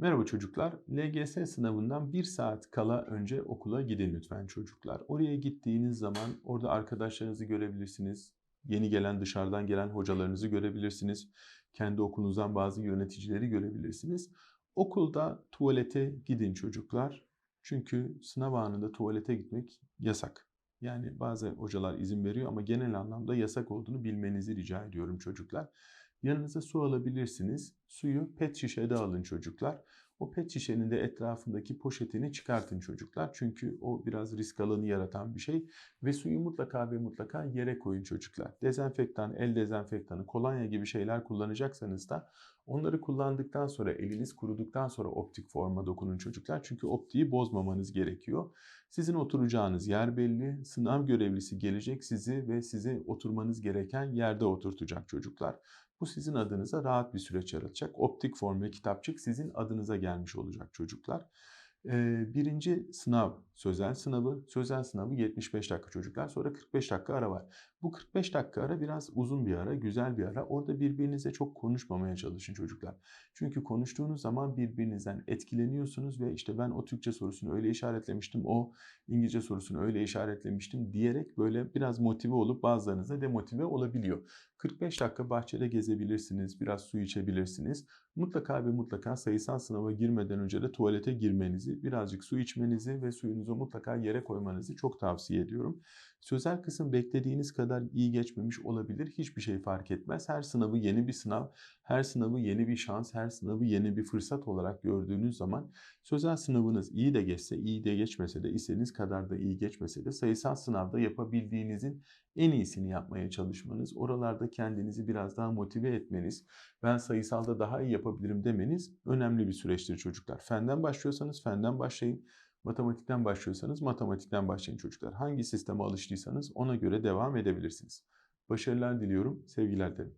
Merhaba çocuklar. LGS sınavından bir saat kala önce okula gidin lütfen çocuklar. Oraya gittiğiniz zaman orada arkadaşlarınızı görebilirsiniz. Yeni gelen dışarıdan gelen hocalarınızı görebilirsiniz. Kendi okulunuzdan bazı yöneticileri görebilirsiniz. Okulda tuvalete gidin çocuklar. Çünkü sınav anında tuvalete gitmek yasak. Yani bazı hocalar izin veriyor ama genel anlamda yasak olduğunu bilmenizi rica ediyorum çocuklar. Yanınıza su alabilirsiniz. Suyu pet şişede alın çocuklar. O pet şişenin de etrafındaki poşetini çıkartın çocuklar. Çünkü o biraz risk alanı yaratan bir şey. Ve suyu mutlaka ve mutlaka yere koyun çocuklar. Dezenfektan, el dezenfektanı, kolonya gibi şeyler kullanacaksanız da onları kullandıktan sonra, eliniz kuruduktan sonra optik forma dokunun çocuklar. Çünkü optiği bozmamanız gerekiyor. Sizin oturacağınız yer belli. Sınav görevlisi gelecek sizi ve sizi oturmanız gereken yerde oturtacak çocuklar. Bu sizin adınıza rahat bir süreç yaratacak. Optik form ve kitapçık sizin adınıza gelmiş olacak çocuklar. Birinci sınav sözel sınavı. Sözel sınavı 75 dakika çocuklar. Sonra 45 dakika ara var. Bu 45 dakika ara biraz uzun bir ara, güzel bir ara. Orada birbirinize çok konuşmamaya çalışın çocuklar. Çünkü konuştuğunuz zaman birbirinizden etkileniyorsunuz ve işte ben o Türkçe sorusunu öyle işaretlemiştim, o İngilizce sorusunu öyle işaretlemiştim diyerek böyle biraz motive olup bazılarınız da demotive olabiliyor. 45 dakika bahçede gezebilirsiniz, biraz su içebilirsiniz. Mutlaka ve mutlaka sayısal sınava girmeden önce de tuvalete girmenizi, birazcık su içmenizi ve suyunuzu mutlaka yere koymanızı çok tavsiye ediyorum. Sözel kısım beklediğiniz kadar iyi geçmemiş olabilir. Hiçbir şey fark etmez. Her sınavı yeni bir sınav, her sınavı yeni bir şans, her sınavı yeni bir fırsat olarak gördüğünüz zaman sözel sınavınız iyi de geçse, iyi de geçmese de, istediğiniz kadar da iyi geçmese de sayısal sınavda yapabildiğinizin en iyisini yapmaya çalışmanız, oralarda kendinizi biraz daha motive etmeniz, ben sayısalda daha iyi yapabilirim demeniz önemli bir süreçtir çocuklar. Fenden başlıyorsanız fenden başlayın. Matematikten başlıyorsanız matematikten başlayın çocuklar. Hangi sisteme alıştıysanız ona göre devam edebilirsiniz. Başarılar diliyorum, sevgiler dilerim.